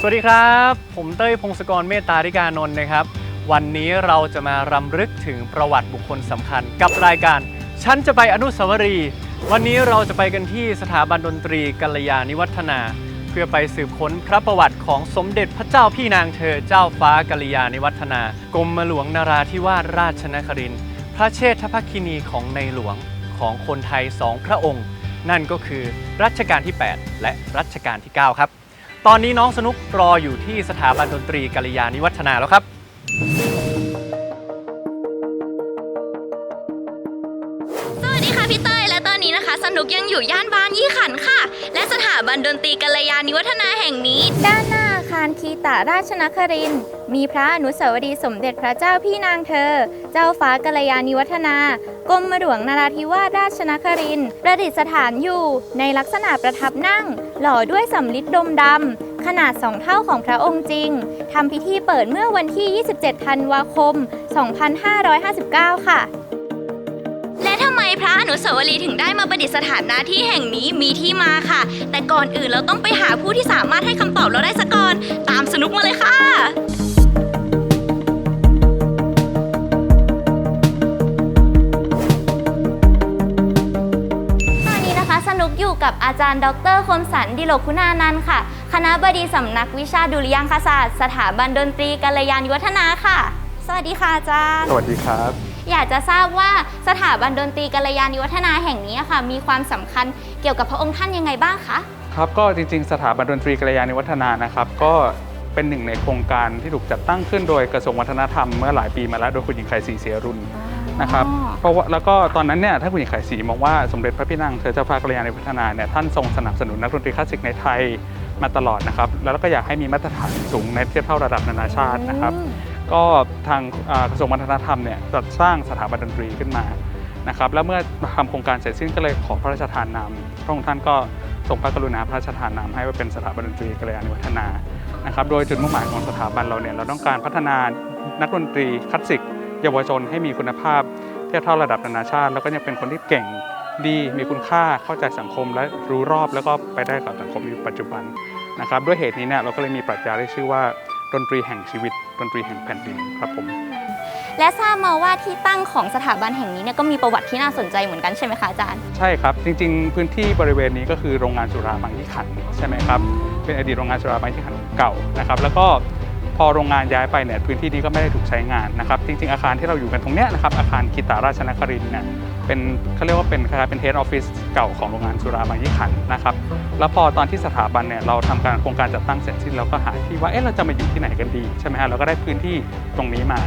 สวัสดีครับ ผมเต้ยพงศกรเมตตาธิการนนท์นะครับ วันนี้เราจะมารำลึกถึงประวัติบุคคลสำคัญ กับรายการฉันจะไปอนุสาวรีย์วันนี้เราจะไปกันที่สถาบันดนตรีกัลยาณิวัฒนา เพื่อไปสืบค้นพระประวัติของสมเด็จพระเจ้าพี่นางเธอเจ้าฟ้ากัลยาณิวัฒนากรมหลวงนาราธิวาสราชนครินทร์พระเชษฐภคินีของในหลวงของคนไทยสองพระองค์ นั่นก็คือรัชกาลที่ 8 และรัชกาลที่ 9 ครับ ตอนนี้น้องสนุกรออยู่ที่สถาบันดนตรีกัลยาณิวัฒนาแล้วครับ สวัสดีค่ะพี่เต้ยและตอนนี้นะคะ สนุกยังอยู่ย่านบางยี่ขันธ์ค่ะ และสถาบันดนตรีกัลยาณิวัฒนาแห่งนี้ ด้านหน้าอาคารคีตาราชนครินทร์ มีพระอนุสาวรีย์สมเด็จพระเจ้าพี่นางเธอ เจ้าฟ้ากัลยาณิวัฒนากรมหลวงนราธิวาสราชนครินทร์ประดิษฐานอยู่ในลักษณะประทับนั่ง หล่อด้วยสำริดดมดำ ขนาดสองเท่าของพระองค์จริงทำพิธีเปิดเมื่อวันที่ 27 ธันวาคม 2559 ค่ะและทำไมพระอนุสาวรีย์ถึงได้มาประดิษฐานหน้าที่แห่งนี้มีที่มาค่ะ แต่ก่อนอื่นเราต้องไปหาผู้ที่สามารถให้คำตอบเราได้สก่อน ตามสนุกมาเลยค่ะ กอยู่กับอาจารย์ ดรคมสันดิโลกคุณานันท์ค่ะ คณะบดีสำนักวิชาดุริยางคศาสตร์ สถาบันดนตรีกัลยาณิวัฒนาค่ะ สวัสดีค่ะอาจารย์ สวัสดีครับ อยากจะทราบว่าสถาบันดนตรีกัลยาณิวัฒนาแห่งนี้ค่ะ มีความสำคัญเกี่ยวกับพระองค์ท่านยังไงบ้างคะ ครับก็จริงๆ สถาบันดนตรีกัลยาณิวัฒนานะครับ ก็เป็นหนึ่งในโครงการที่ถูกจัดตั้งขึ้นโดยกระทรวงวัฒนธรรมเมื่อหลายปีมาแล้วโดยคุณหญิงไข่ศรีเสียรุน นะครับอ๋อ เพราะว่าแล้วก็ตอนนั้นเนี่ยถ้าคุณหญิงไข่ศรีมองว่าสมเด็จพระพี่นางเธอเจ้าฟ้ากัลยาณิวัฒนาเนี่ยท่านทรงสนับสนุนนักดนตรีคลาสสิกในไทยมาตลอดนะครับแล้วก็อยากให้มีมาตรฐานสูงในเทียบเท่าระดับนานาชาตินะครับ อืม ก็ทางอ่ากระทรวงวัฒนธรรมเนี่ยจัดสร้างสถาบันดนตรีขึ้นมานะครับแล้วเมื่อทำโครงการเสร็จสิ้นก็เลยขอพระราชทานนามพระองค์ท่านก็ทรงพระกรุณาพระราชทานนามให้ว่าเป็นสถาบันดนตรีกัลยาณิวัฒนานะครับโดยจุดมุ่งหมายของสถาบันเราเนี่ยเราต้องการพัฒนานักดนตรีคลาสสิก เยาวชนให้มีคุณภาพเทียบเท่าระดับนานาชาติ แล้วก็ยังเป็นคนที่เก่งดีมีคุณค่าเข้าใจสังคมและรู้รอบแล้วก็ไปได้กับสังคมในปัจจุบันนะครับด้วยเหตุนี้เนี่ยเราก็เลยมีปรัชญาที่ชื่อว่าดนตรีแห่งชีวิต ดนตรีแห่งแผ่นดินครับผมและทราบมาว่าที่ตั้งของสถาบันแห่งนี้เนี่ยก็มีประวัติที่น่าสนใจเหมือนกันใช่ไหมคะอาจารย์ ใช่ครับ จริง ๆ พื้นที่บริเวณนี้ก็คือโรงงานสุราบางยี่ขันธ์ใช่ไหมครับเป็นอดีตโรงงานสุราบางยี่ขันธ์เก่านะครับแล้วก็ พอโรงงานย้ายไปเนี่ยพื้นที่นี้ก็ไม่ได้ถูกใช้งานนะครับ จริง ๆ อาคารที่เราอยู่กันตรงเนี้ยนะครับอาคารคิตาราชนครินเนี่ยเป็นเขาเรียกว่าเป็นคล้ายๆเป็นเฮดออฟฟิศเก่าของโรงงานสุราบางยี่ขันนะครับแล้วพอตอนที่สถาบันเนี่ยเราทำการโครงการจัดตั้งเสร็จสิ้นเราก็หาที่ว่าเอ๊ะเราจะมาอยู่ที่ไหนกันดีใช่ไหมฮะเราก็ได้พื้นที่ตรงนี้มา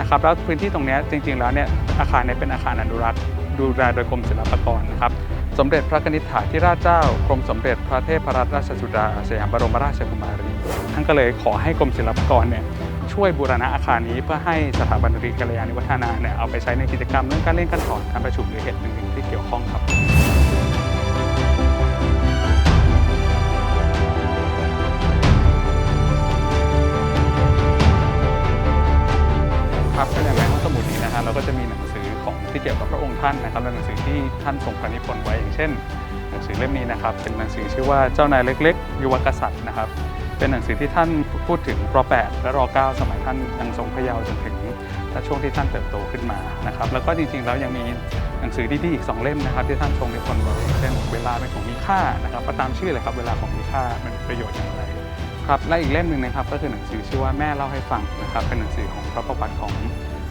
นะครับแล้วพื้นที่ตรงเนี้ยจริง ๆ แล้วเนี่ยอาคารเนี้เป็นอาคารอนุรักษ์ดูแลโดยกรมศิลปากรนะครับ สมเด็จพระกนิษฐาธิราชเจ้ากรมสมเด็จพระเทพรัตนราชสุดาสยามบรมราชกุมารีท่านก็เลยขอให้กรมศิลปากรเนี่ยช่วยบูรณะอาคารนี้เพื่อให้สถาบันดนตรีกัลยาณิวัฒนาเนี่ยเอาไปใช้ในกิจกรรมเรื่องการเล่นการสอนการประชุมหรือเหตุหนึ่งๆที่เกี่ยวข้องครับครับก็อย่างในห้องสมุดนี้นะฮะเราก็จะมีหนังส ของที่เกี่ยวกับพระองค์ท่านนะครับและหนังสือที่ท่านทรงพระนิพนธ์ไว้อย่างเช่น หนังสือเล่มนี้นะครับ เป็นหนังสือชื่อว่าเจ้านายเล็ก ๆ ยุวกษัตริย์นะครับ เป็นหนังสือที่ท่านพูดถึงรอ 8 และรอ 9 สมัยท่านยังทรงพระเยาว์จนถึงช่วงที่ท่านเติบโตขึ้นมานะครับ แล้วก็จริงๆแล้วยังมีหนังสือดีๆอีกสองเล่มนะครับ ที่ท่านทรงนิพนธ์ไว้อย่างเช่นเวลาเป็นของมีค่านะครับก็ตามชื่อเลยครับเวลาของมีค่ามันประโยชน์อย่างไรครับและอีกเล่มหนึ่งนะครับก็คือหนังสือชื่อว่าแม่เล่าให้ฟังนะครับเป็นหนังสือของพระประวัติของ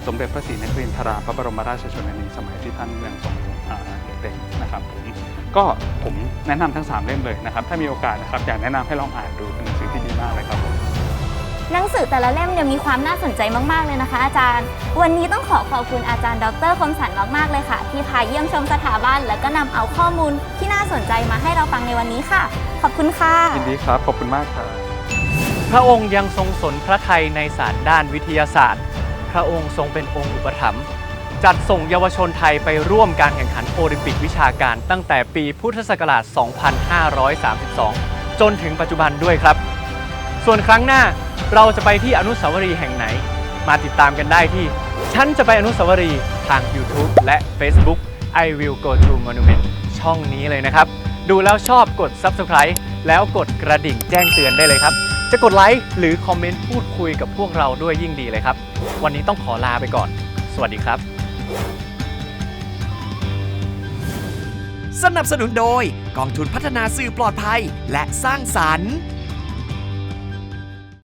สมเด็จพระศรีนครินทราพระบรมราชชนนีสมัยที่ท่านยังทรงอ่าเด็กๆนะครับผมก็ผมแนะนำทั้ง 3 เล่มเลยนะครับ ถ้ามีโอกาสนะครับอยากแนะนำให้ลองอ่านดูเป็นหนังสือที่ดีมากเลยครับผมหนังสือแต่ละเล่มเนี่ยมีความน่าสนใจมากๆเลยนะคะ อาจารย์ วันนี้ต้องขอขอบคุณอาจารย์ดรคมสันมากๆเลยค่ะ ที่พาเยี่ยมชมสถาบัน แล้วก็นำเอาข้อมูลที่น่าสนใจมาให้เราฟังในวันนี้ค่ะ ขอบคุณค่ะยินดีครับขอบคุณมากครับพระองค์ยังทรงสนพระไทยในศาสตร์ด้านวิทยาศาสตร์ พระองค์ทรงเป็นองค์อุปถัมภ์จัดส่งเยาวชนไทยไปร่วมการแข่งขันโอลิมปิกวิชาการตั้งแต่ปีพุทธศักราช 2532 จนถึงปัจจุบันด้วยครับ ส่วนครั้งหน้าเราจะไปที่อนุสาวรีย์แห่งไหน มาติดตามกันได้ที่ ฉันจะไปอนุสาวรีย์ทาง YouTube และ Facebook I will go to monument ช่องนี้เลยนะครับ ดูแล้วชอบกด Subscribe แล้วกดกระดิ่งแจ้งเตือนได้เลยครับ จะกดไลค์หรือคอมเมนต์พูดคุยกับพวกเราด้วยยิ่งดีเลยครับ วันนี้ต้องขอลาไปก่อน สวัสดีครับ สนับสนุนโดยกองทุนพัฒนาสื่อปลอดภัยและสร้างสรรค์